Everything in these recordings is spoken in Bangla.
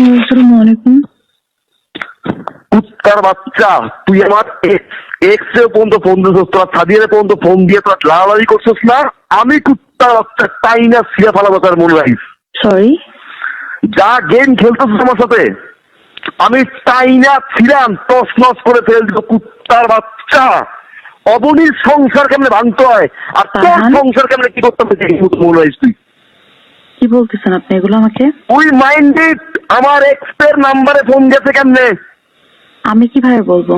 আসসালামু আলাইকুম। কুত্তার বাচ্চা তুই আমার এক্স পর্যন্ত ফোন দিছিস তোরা সাদিয়ারে পর্যন্ত ফোন দিয়ে তোরা করছিস না? আমি কুত্তার বাচ্চা তাই না সিয়া ফালাবো তার মনে রাখিস? সরি যা গেম খেলতেছিস আমার সাথে আমি তাই না ছিলাম টস নস করে ফেল কুত্তার বাচ্চা। অবনীর সংসার কেমনে ভাঙতে হয়? আর তোর সংসার কেমনে কি করতে হবে মনে রাখিস তুই। কি বলতেছেন আপনি? এগুলো আমাকে? তুই মাইন্ডেড আমার এক্সপের নাম্বারে ফোন গেছে কেমনে? আমি কীভাবে বলব?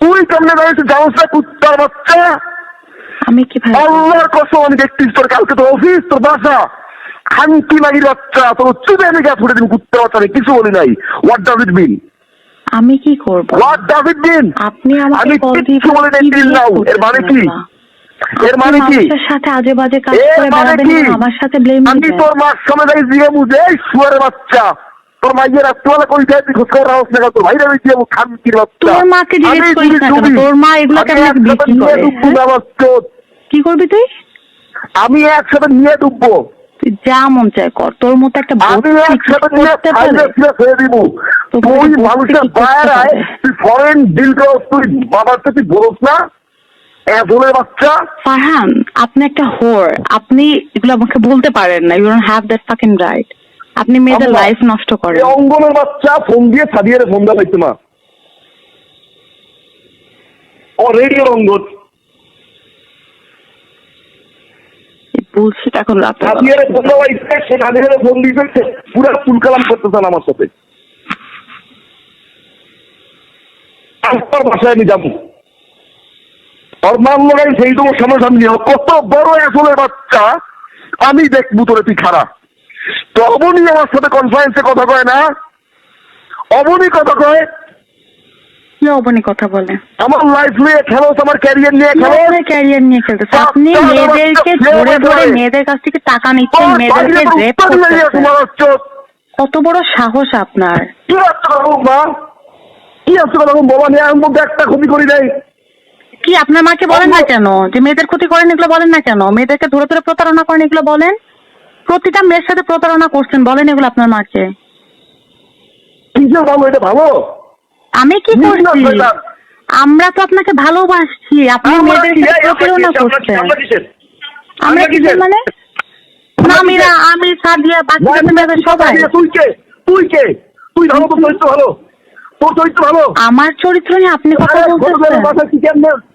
তুই কেমনে জানিস? জানিস না কুত্তার বাচ্চা? আমি কীভাবে বলব? আল্লাহর কসম আমি দেখতিস তোর কালকে তোর অফিস তোর বাসা। খানকি লাগির বাচ্চা তোর চুপে আমি গা ফুটে দিন কুত্তে বাচ্চা আমি কিছু বলি নাই। হোয়াট ডাজ ইট মিন আমি কি করব? হোয়াট ডাজ ইট মিন আপনি আমাকে আমি কল দিয়ে বলি কি till দিয়ে now। এর মানে কি? এর মানে কি? সাথে আজে বাজে কাজ করে মানে বেড়াবেন আমার সাথে ব্লেম আমি তোর মার সামনে যাই দিয়ে বুঝে শুয়ারে বাচ্চা তোর মাইয়ের রাত্রিবেলা কই যায়? তুই খোঁজ খবর না তোর ভাইরা খানকির বাচ্চা? তোর মাকে জিজ্ঞেস করিস না কেন? তোর মা এগুলো বিক্রি করে, হ্যাঁ? কি করবি তুই? আমি একসাথে নিয়ে ডুববো। তুই যা মন চায় কর। তোর মতো একটা আমি একসাথে নিয়ে দিব। তুই বলতে মানুষের বাইরে তুই ফরেন ডিল তুই বাবার তুই বলস না? এজনের বাচ্চা? ফারহান আপনি একটা হোর আপনি এগুলো আমাকে বলতে পারেন না। You don't have that fucking right আপনি মেয়েদের লাইফ নষ্ট করেন। অঙ্গনের বাচ্চা ফোন দিয়ে সাদিয়ে ফোন দেওয়া মা। ও রেডিও অঙ্গন বুলশিট এখন রাতে ফোন দেওয়া সে সাদিয়ে ফোন পুরো করতেছেন আমার সাথে। আমার বাসায় আমি যাব। ওর মান সেই তোমার সামনাসামনি হোক। কত বড় আসলে বাচ্চা আমি দেখব তোরে তুই খারাপ তো অবনী আমার সাথে কনফারেন্সে কথা কয় না? অবনী কথা কয়? কথা বলে? আমার লাইফ নিয়ে খেলো আমার ক্যারিয়ার নিয়ে খেলো। ক্যারিয়ার নিয়ে খেলতেছে আপনি মেয়েদেরকে ধরে। মেয়েদের কাছ থেকে টাকা নিচ্ছেন মেয়েদেরকে রেপ করতেছেন। তোমার হচ্ছে। কত বড় সাহস আপনার। কি কথা বাবা নিয়ে আমি একটা ক্ষতি করি নাই কি আপনার মাকে বলেন না কেন? যে মেয়েদের ক্ষতি করেন এগুলো বলেন না কেন? মেয়েদেরকে ধরে ধরে প্রতারণা করেন এগুলো বলেন? প্রতিটা মেয়ের সাথে প্রতারণা করছেন বলেন এগুলো আপনার মাকে। এটা ভালো আমি কি করছি? আমরা তো আপনাকে ভালোবাসছি আপনি মেয়েদের কি- প্রতারণা করছেন। আমরা কিসের? মানে? আমরা আমি সাদিয়া বাকি মেয়েদের সবাই। তুই কে? তুই কে? তুই ভালো তোর চরিত্র ভালো। তোর চরিত্র ভালো? আমার চরিত্র নিয়ে আপনি কথা বলতেছেন।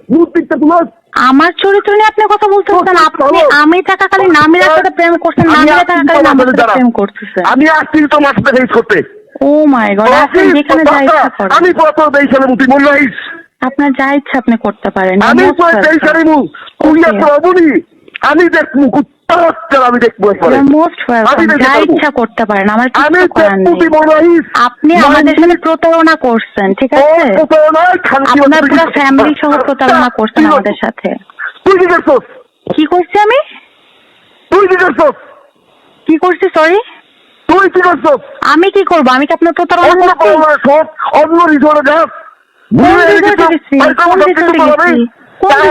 আমার চরিত্র নিয়ে আপনি কথা বলতে তোর আপনি আমি থাকা থাকাকালীন নামিরার সাথে প্রেম করছেন নামিরা থাকাকালীন আমার সাথে প্রেম করতেছেন। আমি আসছি তোমার সাথে ফেস করতে। ও মাই গড আপনি যেখানে যা ইচ্ছা করেন। আমি কত দেই সালে মুতি মনে রাখিস আপনার যা ইচ্ছা আপনি করতে পারেন আমি তো দেই সালে মু তুই. অবনি আমি দেখ বাচ্চা আমি দেখব একবারে You're most welcome. আমি দেখতে যা ইচ্ছা করতে পারেন আমার কিছু করার নেই। তুই রাখিস আপনি আমাদের সাথে প্রতারণা করছেন ঠিক আছে? আপনার পুরো ফ্যামিলি সহ প্রতারণা করছেন আমাদের সাথে। তুই কি করছিস? কি করছি আমি? তুই কি করছিস? কি করছি সরি তুই কি করছিস? আমি কি করব? আমি কি আপনার প্রতারণা অন্য করছি? অন্য যাস করে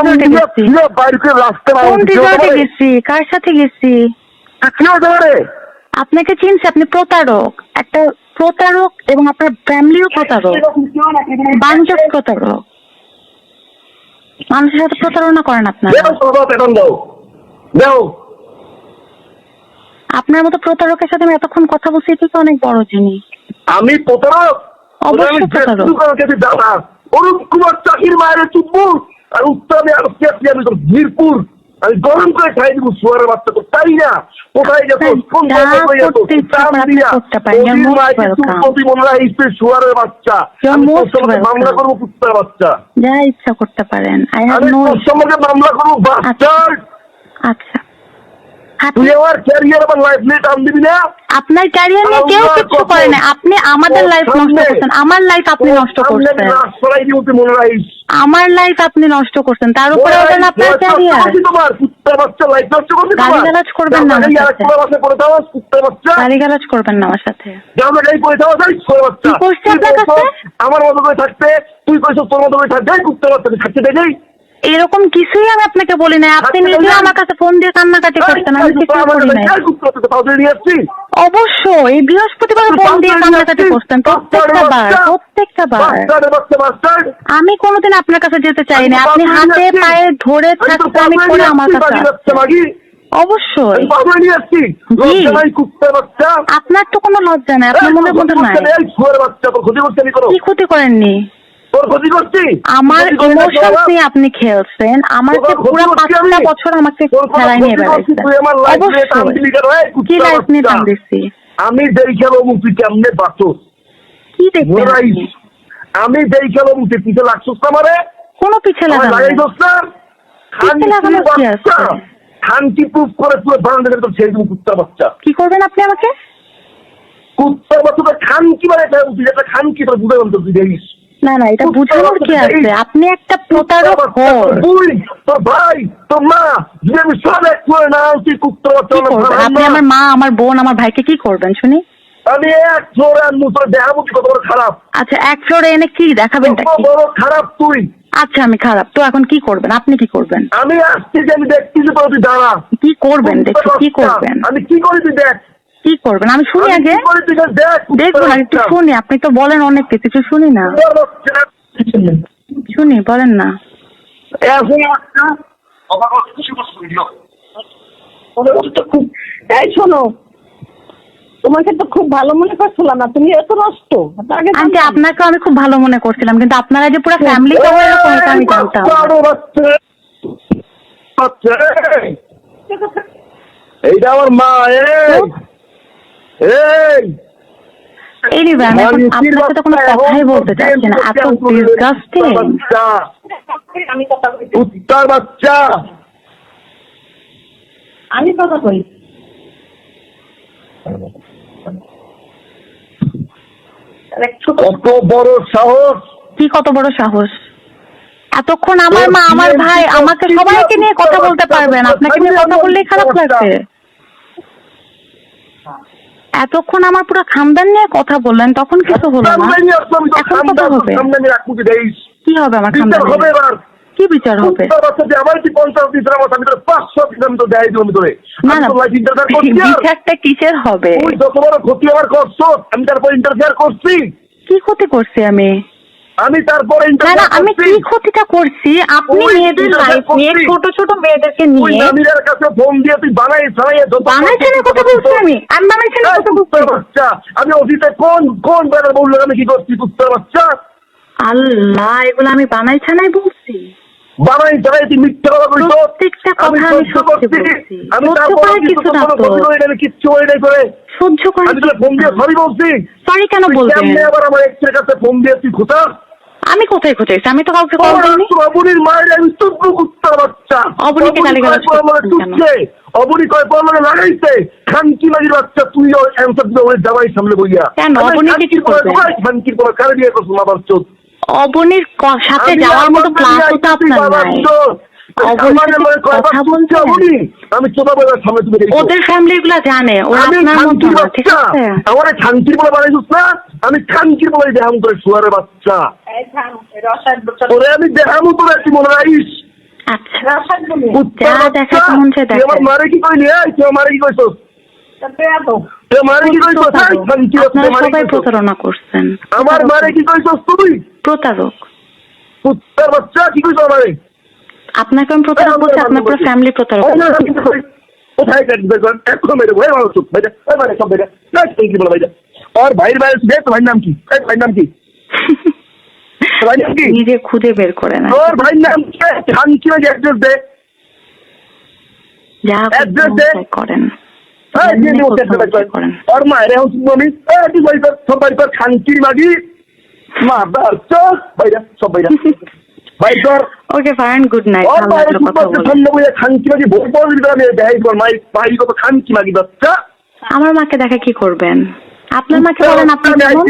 সাথে গেছি? আপনাকে চিনছি আপনি প্রতারক। একটা প্রতারক এবং আপনার ফ্যামিলিও প্রতারক। বাঞ্চক প্রতারক। মানুষের সাথে প্রতারণা করেন আপনারা। মতো প্রতারকের সাথে আমি এতক্ষণ কথা বলছি এটি তো অনেক বড় জিনিস। আমি প্রতারক? অবশ্যই প্রতারক। কুমার চাকির মায়ের আর উত্তরে আর কেসি আমি মিরপুর আমি গরম করে খাই দিব সুয়ারের বাচ্চা তো তাই না? কোথায় হ্যাঁ, কোন সুয়ারের বাচ্চা. মামলা করব কুত্তার বাচ্চা। যা ইচ্ছা করতে পারেন সঙ্গে মামলা করব বাচ্চার আচ্ছা। তুই আমার ক্যারিয়ার আমার লাইফ নিয়ে টান দিবি না? আপনার ক্যারিয়ার নিয়ে কেউ কিছু করে না। আপনি আমাদের লাইফ নষ্ট করছেন। আমার লাইফ আপনি নষ্ট করছেন। আমার লাইফ আপনি নষ্ট করছেন। তার উপরে ওটা আপনার ক্যারিয়ার তোমার। গালিগালাজ করবেন না বাচ্চা। গালিগালাজ করবেন না আমার সাথে? আমার মতো করে থাকতে তুই কইছো তোর মতো করে থাকতে কুত্তার বাচ্চা থাকতে দেয় এরকম কিছুই আমি আপনাকে বলি না আপনি আচ্ছা, নিজে আমার কাছে ফোন দিয়ে কান্নাকাটি করতেন আমি কিছু করি নাই। অবশ্যই এই বৃহস্পতিবার ফোন দিয়ে কান্নাকাটি করতেন প্রত্যেকটা বার প্রত্যেকটা বার। আমি কোনোদিন আপনার কাছে যেতে চাই না আপনি হাতে পায়ে ধরে থাকতে আমি করে আমার কাছে। অবশ্যই। আপনার তো কোনো লজ্জা নাই আপনার মনে মধ্যে নাই। কি ক্ষতি করেননি? আমার ইমোশনস নিয়ে আপনি খেলছেন। আমাকে পুরো পাঁচটা বছর আমাকে খেলায় নিয়ে বেড়াইছেন কি লাইফ নিয়ে টান দিচ্ছি আমি দেই খেলো মুক্তি কেমনে বাঁচো কি দেখবেন আমি পিছে লাগছোস না মারে কোনো পিছে লাগানো না। পিছে কি আছে? খানকি প্রুফ করে পুরো তোর ছেড়ে দেবো কুত্তার বাচ্চা। কি করবেন আপনি আমাকে? কুত্তার বাচ্চা তোর খানকি মানে তুই একটা খানকি তোর বুঝে গেল তুই দেখিস। না না এটা বুঝানোর কি আছে? আপনি একটা প্রতারক হন। ভাই তোর মা আমি করে না তুই আপনি আমার মা আমার বোন আমার ভাইকে কি করবেন শুনি? আমি এক জোরে আনব তোর দেখাবো কি কত বড় খারাপ। আচ্ছা এক ফ্লোরে এনে কি দেখাবেনটা কত বড় খারাপ তুই। আচ্ছা আমি খারাপ। তো এখন কি করবেন? আপনি কি করবেন? আমি আসছি যে আমি দেখছি যে তুই দাঁড়া। কি করবেন দেখছি কি করবেন? আমি কি করি তুই দেখ? কি করবেন? আমি শুনি আগে কি করি তুই দেখ? দেখব না একটু শুনি। আপনি তো বলেন অনেক কিছু শুনি না। শুনি বলেন না। এই শোনো তোমাকে তো খুব ভালো মনে করছিলাম না। তুমি এত নষ্ট। আন্টি আপনাকে আমি খুব ভালো মনে করছিলাম কিন্তু আপনারা যে পুরো ফ্যামিলি সহ এরকম এটা আমি জানতাম। এইটা আমার মা এই! এই এনিওয়ে আপনার সাথে কোনো কথাই বলতে চাচ্ছি না। এত ডিসগাস্টিং আমি কথা কই উত্তর বাচ্চা! আমি কথা কই কত বড় সাহস! কি কত বড় সাহস? এতক্ষণ আমার মা আমার ভাই আমাকে সবাইকে নিয়ে কথা বলতে পারবেন আপনাকে নিয়ে কথা বললেই খারাপ লাগছে। এতক্ষণ আমার পুরো খামদান নিয়ে কথা বললেন তখন কিছু হলো না। এখন কথা হবে। কি হবে আমার খানদান হবে এবার। কি বিচার হবে? আমার কি পঞ্চাশ দিতে আমার আমি পাঁচশো তো দেয় দিলাম তোরে না না বিচারটা কিসের হবে? তুই যত বড় ক্ষতি আমার করছ আমি তারপর ইন্টারফেয়ার করছি। কি ক্ষতি করছি আমি? আমি তারপরে না না আমি কি ক্ষতিটা করছি? আপনি মেয়েদের লাইফ নিয়ে ছোট ছোট মেয়েদেরকে নিয়ে। নামিরের কাছে ফোন দিয়ে তুই বানাই সানাই বানাই ছেলে কথা বলছি আমি। আমি বানাই ছেলে কথা বলছি। বাচ্চা আমি অতীতে কোন কোন বেড়ার বলল আমি কি করছি বাচ্চা? আল্লাহ এগুলো আমি বানাই বলছি। বানাই তুই মিথ্যা কথা বলছো প্রত্যেকটা কথা আমি সত্যি বলছি। আমি তারপর কিছু না তো। করি কিচ্ছু করি নাই করে সহ্য করার আমি তোকে ফোন দিয়ে সরি বলছি। সরি কেন বলবেন? কেমনে আবার আমার এক্সের কাছে ফোন দিয়ে তুই খোঁতা আমি কোথায় খুঁজেছি আমি তো কাউকে কল করিনি। অবনীর মায়ের আমি তুব্বু কুত্তা বাচ্চা। অবনীকে কেন? অবনী কয় পর মানে লাগাইছে? খানকি বাড়ির বাচ্চা তুই অ্যান্সার দিবে জামাই সামনে বইয়া। কেন? অবনীকে কি করবে? খানকির পরে কারে বিয়ে করছ আমার চোদ অবনীর সাথে যাওয়ার মতো প্ল্যান তো আপনার নাই। মনে কথা বাবা, আমি চোদা বইবার সামনে তুমি ওদের ফ্যামিলি গুলা জানে ওরা আপনার মতো না ঠিক আছে? আমার বলে বানাইছিস না আমি খানকির বলে দেহাম করে বাচ্চা। বলছো। ওরে আমি মনে রাখিস? আচ্ছা। মন মারে কি কইলি এই তুই মারে কি আমার মারে কি কইছস? তুই? প্রতারক। বাচ্চা কি কইছস আমারে? আপনাকে আমি প্রতারক বলছি আপনার পুরো ফ্যামিলি প্রতারক ভাই চুপ ভাইজা ওই মানে সব নাম কি নিজে খুঁজে বের করে না তোর নাম কি অ্যাড্রেস দে যা দে। করেন হ্যাঁ ইয়ে ভাই তোর সব বাড়ি তোর খানকির মাগি মা দার চল ভাইরা সব ভাইরা ভাই তোর ওকে ফাইন গুড নাইট ভালো লাগল কথা বলে ঠান্ডা বইয়া খানকি মাগি আমি দেখাই মাই মাই কত খানকি মাগি বাচ্চা। আমার মাকে দেখা কি করবেন? আপনার মাকে বলেন আপনি কেমন?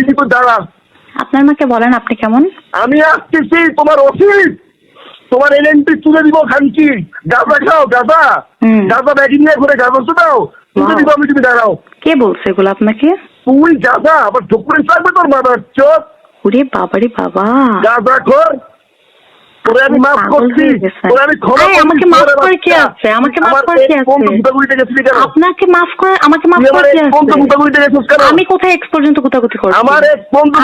আপনার মাকে বলেন আপনি কেমন? আমি আসতেছি তোমার অফিস তোমার এলএনপি তুলে দিব খানকি। গাঁজা খাও গাঁজা। গাঁজা ব্যাগিং নিয়ে ঘুরে গাঁজা দাও। তুলে. দিব আমি তুমি দাঁড়াও। কে বলছে এগুলো আপনাকে? তুই গাঁজা আবার ঢুকুরে তোর মাদার চোখ ওরে বাবারে বাবা। গাঁজা খোর। তোরে আমি মাফ করছি। তোরে আমি ক্ষমা আমাকে মাফ তোরে করে কি আছে? আমাকে মাফ আমার করে কি আছে? গুতাগুতিতে গেছিলি কেন? আপনাকে মাফ করে আমাকে মাফ করে কি আছে? আমি কোথায় এক্স পর্যন্ত গুতাগুতি করছি? আমার বন্ধু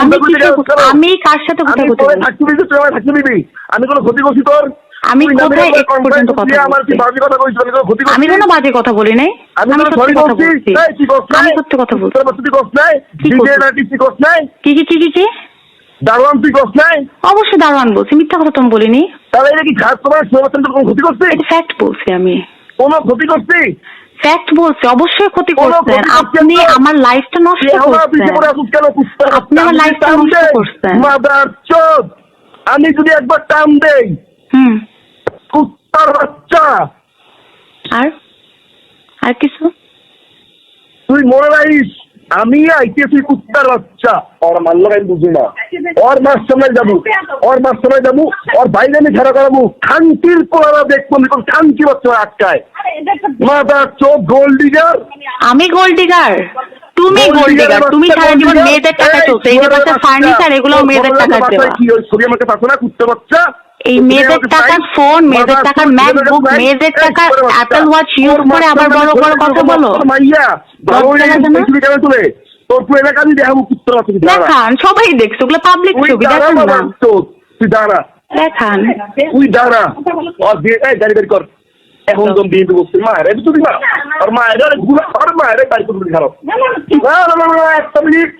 আমি কার সাথে আমি গুতাগুতি তোরে করছি? থাকতে দিয়েছি, তুই আমায় থাকতে দিবি। আমি কোনো ক্ষতি করছি তোর? আমি কোথায় উপর পর্যন্ত কথা আমি কোনো বাজে কথা বলি নাই। আমি আমি সত্যি কথা বলছি। আমি? সত্যি কথা বলছি। কি কি কি কি? দারোয়ান তুই করছ নাই? অবশ্যই দারোয়ান বলছি মিথ্যা কথা তো আমি বলিনি। তাহলে এটা কি খাস তোমার সুরক্ষণ কোনো ক্ষতি করছি? এটা ফ্যাক্ট বলছি আমি। কোনো ক্ষতি করছি? ফ্যাক্ট বলছি অবশ্যই ক্ষতি করছেন আপনি আমার লাইফটা নষ্ট করছেন। আপনি আমার লাইফটা নষ্ট করছেন। মাদার চোদ। আমি যদি একবার টান দেই হুম। কুত্তার বাচ্চা। আর? আর কিছু? তুই মনে রাখিস আমি আইতেছি কুত্তার বাচ্চা। ওর মানলো আমি বুঝি না। ওর মাস সময় যাব। ওর মাস সময় যাব। ওর বাইরে আমি ছাড়া করাবো। খানকির পোলারা দেখব খানকি বাচ্চা আটকায়। মাদার চোখ গোল্ড ডিগার আমি গোল্ড ডিগার তুমি গোল্ড ডিগার তুমি সারা জীবন মেয়েদের টাকা চলছে এই যে বাচ্চা। ফার্নিচার এগুলো মেয়েদের টাকা দেওয়া। কি? ওই ছবি আমাকে পাঠো না কুত্তার বাচ্চা। এই মেয়েদের টাকার ফোন মেয়েদের টাকার ম্যাকবুক মেয়েদের টাকার শুয়োরের অ্যাপেল ওয়াচ ইউজ করে আবার বড় বড় কথা বলো। না? দেখান সবাই দেখছে ওগুলো পাবলিক ছবি দেখান না। তুই দাঁড়া। দেখান। তুই দাঁড়া। আর গাড়ি বের কর। এখন তো বিয়ে বসছি মায়ের এটা তুই মা। আর মায়ের আরে গুলা আর মায়ের গাড়ি করে খারাপ না, না, না, না না না না একটা মিনিট।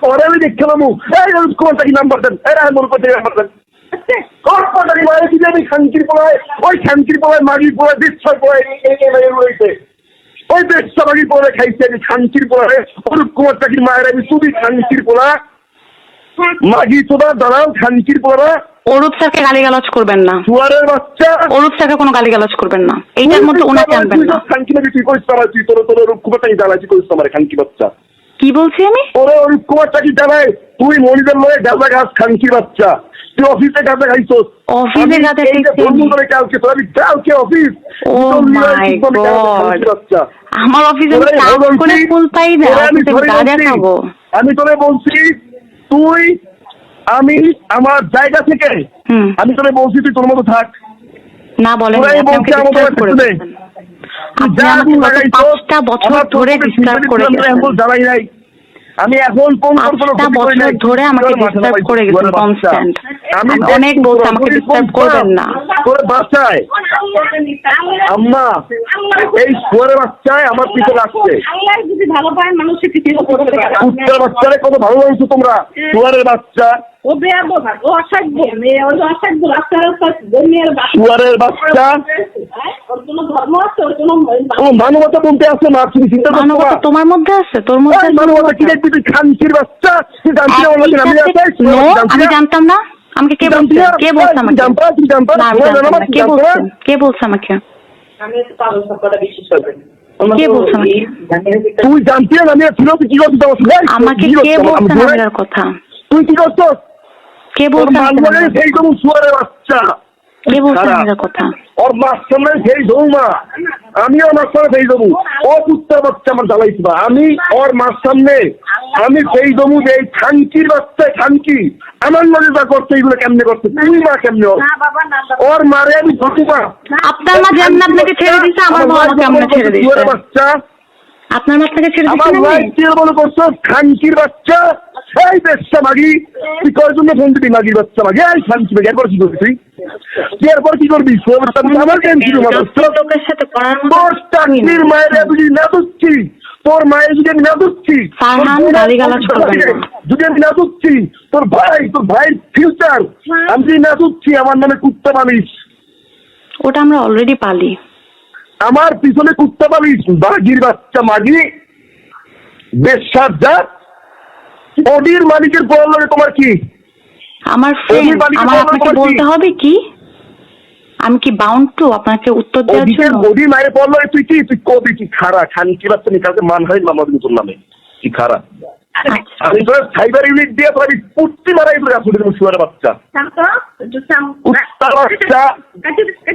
পরে আমি পাবো এই কোনটা কি নাম্বার দেন। এই রায় মনে করতে নাম্বার দেন? কি জানি খানকির পোলায় ওই খানকির পোলায় মাগির এই এই এই রয়েছে ওই মাগির পোলায় খাইছে আমি খানকির পোলায়। অরূপ কুমার চাকির মায়ের? আমি তুমি খানকির পোলা। মাগি তোরা দাঁড়াও খানকির পোলা। অরূপ স্যারকে গালিগালাজ করবেন না। সুয়ারের বাচ্চা। অরূপ স্যারকে কোনো গালিগালাজ করবেন না। এইটার মধ্যে ওনাকে আনবেন না। খানকি নাকি তুই করিস আমার তুই তোর তোর রূপ কুমার চাকি জ্বালাই তুই করিস আমার খানকি বাচ্চা? কি বলছি আমি? ওরে রূপ কুমার চাকি জ্বালাই তুই মনিদের লয়ে গাঁজা গাছ খানকি বাচ্চা। তুই অফিসে খাইছোস অফিসে কালকে তোর আমি কালকে অফিস। ও মাই বলে গড। আমার অফিসে কাজ করে ফুল পাই না আমি খাব। তোরে বলছি তুই আমি আমার জায়গা থেকে আমি তোরে বলছি তুই তোর মতো থাক। না বলেন তোরাই আপনি আমাকে করে দিয়েছেন। আপনি আমাকে পাঁচটা বছর ধরে ডিস্টার্ব করে গেছেন এমন নাই। আমি এখন কোন কোন বছর ধরে আমাকে ডিস্টার্ব করে গেছেন কনস্ট্যান্ট অনেক বলছি আমাকে ডিস্টার্ব করবেন না। তোর বাচ্চায় আম্মা এই শুয়ারের বাচ্চায় আমার পিছে লাগছে। কুত্তার বাচ্চারে কত ভালো লাগছে তোমরা? শুয়ারের বাচ্চা মানবতা বলতে আছে না তুমি চিন্তা মানবতা তোমার মধ্যে আছে তোর মধ্যে আছে মানবতা কি দেখবি তুই খানকির বাচ্চা No, আমি জানতাম না। আমাকে কে বলছে? কে বলছে আমাকে? না আমি জানতাম না। কে বলছে? কে বলছে আমাকে? কে বলছে আমাকে? তুই জানতি না আমি ছিল তুই কি? এই, আমাকে কে বলছে আমার কথা? তুই কি করছিস? কে বলছে আমাকে সেই তুমি শুয়ারের বাচ্চা। কে। কথা। ওর সেই দৌমা আমিও মার সামনে সেই দমু ও কুত্তার বাচ্চা আমার জ্বালাইছি বা আমি ওর মার সামনে আমি সেই দমু যে এই খানকির বাচ্চা খানকি। আমার মনে যা করছে এইগুলো কেমনে করছে? তুই মা কেমনে ওর? না বাবা না বাবা। ওর মারে আমি মা। আপনার মা যেমন আপনাকে ছেড়ে দিছে আমার মা আমরা ছেড়ে দিছে? বাচ্চা? আপনার মা আপনাকে ছেড়ে আমার ভাই কি বলে করছ খানকির বাচ্চা? এই বেচ্চা মাগি তুই কয় জন্য ফোন দিবি মাগির বাচ্চা মাগি? এই খানকি মাগি এরপর কি করবি তুই? কি করবি? আমার ছিল তোর চাকরির মায়ের যদি না দুচ্ছি। তোর মায়ের যদি আমি না। যদি আমি না। তোর ভাই তোর ভাইয়ের ফিউচার আমি যদি না আমার নামে কুত্তা ওটা আমরা অলরেডি পালি। আমার পিছনে কুত্তা পালিস বাঘির বাচ্চা মাগি। বেশার যা ওডির মালিকের পড়ালে তোমার কি? আমার ফ্রেন্ড আমার আপনাকে বলতে হবে কি? আমি কি বাউন্ড টু আপনাকে উত্তর দেওয়ার জন্য? ওডি মায়ের পড়ল তুই কি? তুই কবি কি খারা খানকি বাচ্চা নিকালকে মান হয় মামাদুল নামে কি খারা। আমি তোর সাইবার ইউনিট দিয়ে তোর আমি পুট্টি মারাই তোর আসলে তুমি বাচ্চা। শান্ত একটু শান্ত কুত্তার বাচ্চা।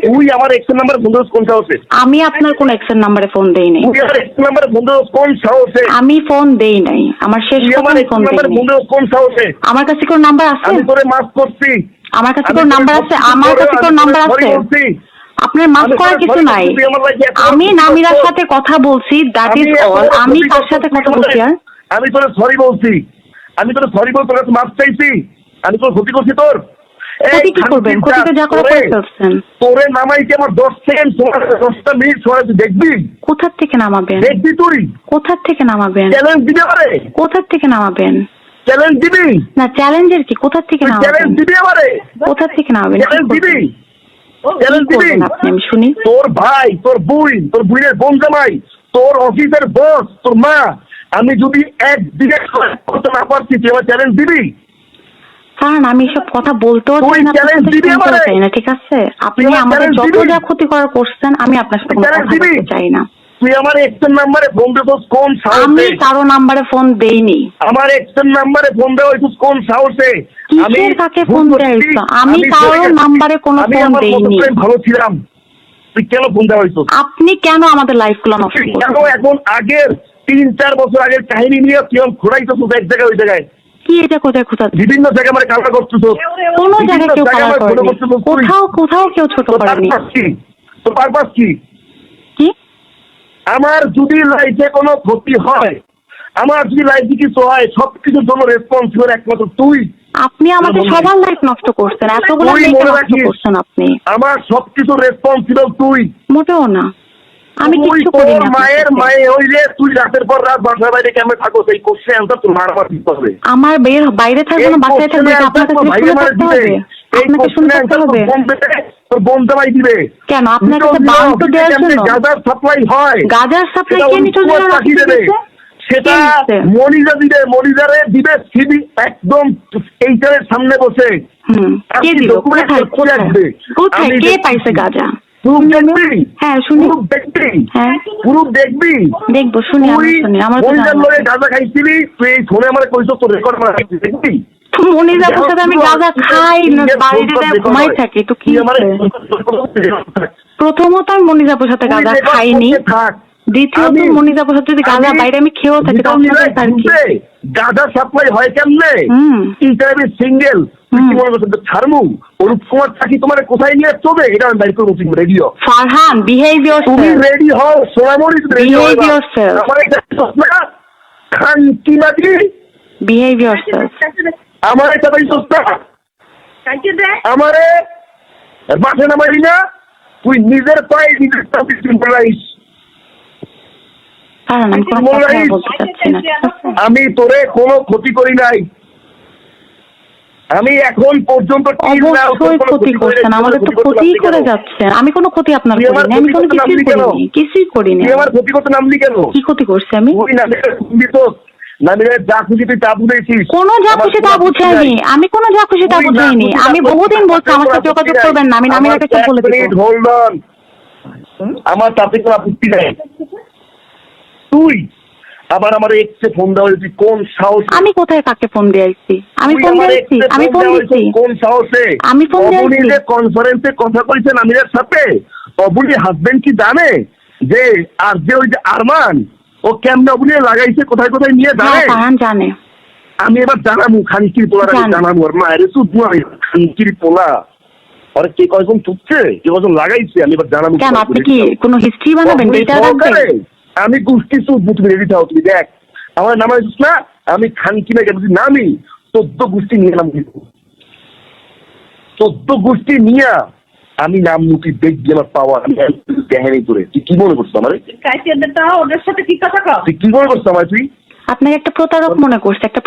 তুই আমার এক্সেল নাম্বার বন্ধু কোন সাহসে? আমি আপনার কোন এক্সের নাম্বারে ফোন দেই নাই। তুই আমার এক্সেল নাম্বার বন্ধু কোন সাহসে? আমি ফোন দেই নাই। আমার শেষ আমার ফোন দেই নাই। বন্ধু কোন সাহসে? আমার কাছে কোন নাম্বার আছে? আমি তোরে মাফ করছি। আমার কাছে তোর নাম্বার আছে? আমার কাছে তোর নাম্বার আছে? আপনার মাফ করার কিছু নাই। আমি নামিরার সাথে কথা বলছি দ্যাট ইজ অল আমি তার সাথে কথা বলছি আর? আমি তোর সরি বলছি। আমি তোর সরি বল তোর কাছে মাফ চাইছি। আমি তোর ক্ষতি করছি তোর। কি তোরে- তোরে নামাইতে আমার দশ সেকেন্ড দশটা মিনিট সময় দেখবি? কোথার থেকে নামাবেন? দেখবি তুই? কোথার থেকে নামাবেন? চ্যালেঞ্জ দিবি আমারে কোথার থেকে নামাবেন? চ্যালেঞ্জ দিবি? না চ্যালেঞ্জের কি? কোথার থেকে নামাবেন? চ্যালেঞ্জ দিবি আমারে কোথার থেকে নামাবেন? চ্যালেঞ্জ দিবি? চ্যালেঞ্জ দিবি? আপনি? আমি শুনি। তোর ভাই তোর বুই তোর বুইয়ের বোন জামাই তোর অফিসের বস তোর মা আমি যদি এক করতে না পারছি তুই আমার চ্যালেঞ্জ দিবি? কারণ আমি এসব কথা বলতেও চাই না দিবি? চাই ঠিক আছে? আপনি আমার আমাদের যত যা ক্ষতি করার করছেন আমি আপনার সাথে কথা বলতে চাই না। তুই আমার এক্সের নাম্বারে ফোন দিছিস কোন আমি কারও নাম্বারে ফোন দেইনি। আমার এক্সের নাম্বারে ফোন দেওয়া হয়েছিস কোন সাহসে? কিসের কাকে ফোন হয়েছে? আমি কারও নাম্বারে কোনো ফোন দেইনি। করে ভালো ছিলাম। তুই কেন ফোন দেওয়া হয়েছিস আপনি কেন আমাদের লাইফগুলো নষ্ট করছেন? এখন আগের তিন চার বছর আগের কাহিনী নিয়ে তুই এখন ঘোরাইছিস এক জায়গায় ওই জায়গায়? কি এটা কোথায় কোথায়? বিভিন্ন জায়গায় আমার কালা করছিস কোনো জায়গায় কেউ জায়গায় কালার আমার ছোট করেনি। কোথাও কোথাও কেউ ছোট করেনি। পারপাস পারপাস কি? কি? আমার যদি লাইফে কোনো ক্ষতি হয় আমার যদি লাইফে কিছু হয় সব কিছুর জন্য রেসপন্সিবল একমাত্র তুই। আপনি আমাদের সবার লাইফ নষ্ট করছেন। এতগুলো নষ্ট করছেন আপনি। আমার সব কিছু রেসপন্সিবল তুই। মোটেও না। আমি তোর করিনি আপনার মায়ের। মায়ে হইলে তুই রাতের পর রাত বাসার বাইরে কেমন থাকো সেই কোশ্চেন অ্যান্সার আমার দিতে হবে। আমার বের বাইরে থাকব না বাসায় থাকব শুনে থাকতে হবে। আপনাকে শুনে থাকতে হবে। তোর বোন জামাই দিবে। কেন? আপনার কাছে বাউন্ড দেওয়ার জন্য। গাজার সাপ্লাই হয়? গাজার সাপ্লাই কে নিচু দেবে। সেটা মনিজা দিবে। মনিজারে দিবে সিবি একদম এইটারের সামনে বসে। কে দিল? কোথায়? কোথায়? কে পাইছে গাজা? প্রুফ দেখবি? হ্যাঁ শুনি। পুরুষ দেখবি? হ্যাঁ। পুরুষ দেখবি? দেখব শুনি আমি শুনি আমার তো মনিজার জানা লগে গাঁজা খাইছিলি তুই ফোনে আমার কইছো তো রেকর্ড মারা দেখবি সাথে আমি গাঁজা খাই না বাড়িতে ঘুমাই থাকি তো কি প্রথমত আমি মনিজাপুর সাথে গাঁজা খাইনি। দ্বিতীয়ত মনিজাপুর সাথে যদি গাঁজা বাইরে আমি খেয়েও থাকি গাঁজা সাপ্লাই হয় কেমনে? সিঙ্গেল মনে কুমার তোমার কোথায় নিয়ে এটা আমি বাইর করব তুমি রেডিও ফারহান বিহেভ তুমি রেডি হও সোনামণি রেডি হও Behave এবার। yourself. আমার এটা আমার ভাই সস্তা না? তুই নিজের পায়ে নিজের কারণ আমি কোনো কথা বলতে চাচ্ছি না ঠিক আছে? আমি তোরে কোনো ক্ষতি করি নাই। আমি এখন পর্যন্ত অবশ্যই ক্ষতি করি করছেন আমাদের তো ক্ষতিই করে যাচ্ছেন। আমি কোনো ক্ষতি আপনার করিনি আমি কোনো কিছুই করিনি কিছুই করিনি। আমার ক্ষতি করতে নামলি কেন? কি ক্ষতি করছি আমি? তা কোনো যা খুশি তা বুঝাইনি আমি কোনো যা খুশি তা বুঝাইনি। আমি বহুদিন বলছি আমার সাথে যোগাযোগ করবেন না আমি নামের কাছে বলে। আমার তাতে কোনো আপত্তি নাই। তুই। আবার আমার এক্সে ফোন দেওয়া হয়েছে কোন সাহস? আমি কোথায় কাকে ফোন দিয়েছি? আমি ফোন দিয়েছি? আমি ফোন হয়েছে কোন সাহসে? আমি ফোন দিয়েছি। যে কনফারেন্সে কথা কইছেন আমিরের সাথে অবনী হাজবেন্ড কি জানে যে আর যে ওই যে আরমান ও কেমনে অবনী লাগাইছে কোথায় কোথায় নিয়ে জানে? জানে। আমি এবার জানাব খানকির জানো। জানাব আর মায়ের শুধু আমি খানকির পোলা। আর কে কয়জন চুপছে কে কয়জন লাগাইছে? আমি এবার জানাব কেন আপনি কি কোনো হিস্ট্রি বানাবেন? সহকারে রাখবেন আমি গোষ্ঠী তুমি রেডি থাও তুমি দেখ। আমার নাম আছিস না আমি খান কিনা গেল নামি চোদ্দ গোষ্ঠী নিয়ে নাম কিন্তু চোদ্দ গোষ্ঠী নিয়ে আমি নাম মুখি দেখবি আমার পাওয়ার আমি দেখেনি তোরে তুই কি মনে করছ আমার? ওদের সাথে কি কথা তুই কি মনে করছ আমার তুই? আপনাকে একটা প্রতারক মনে করছে একটা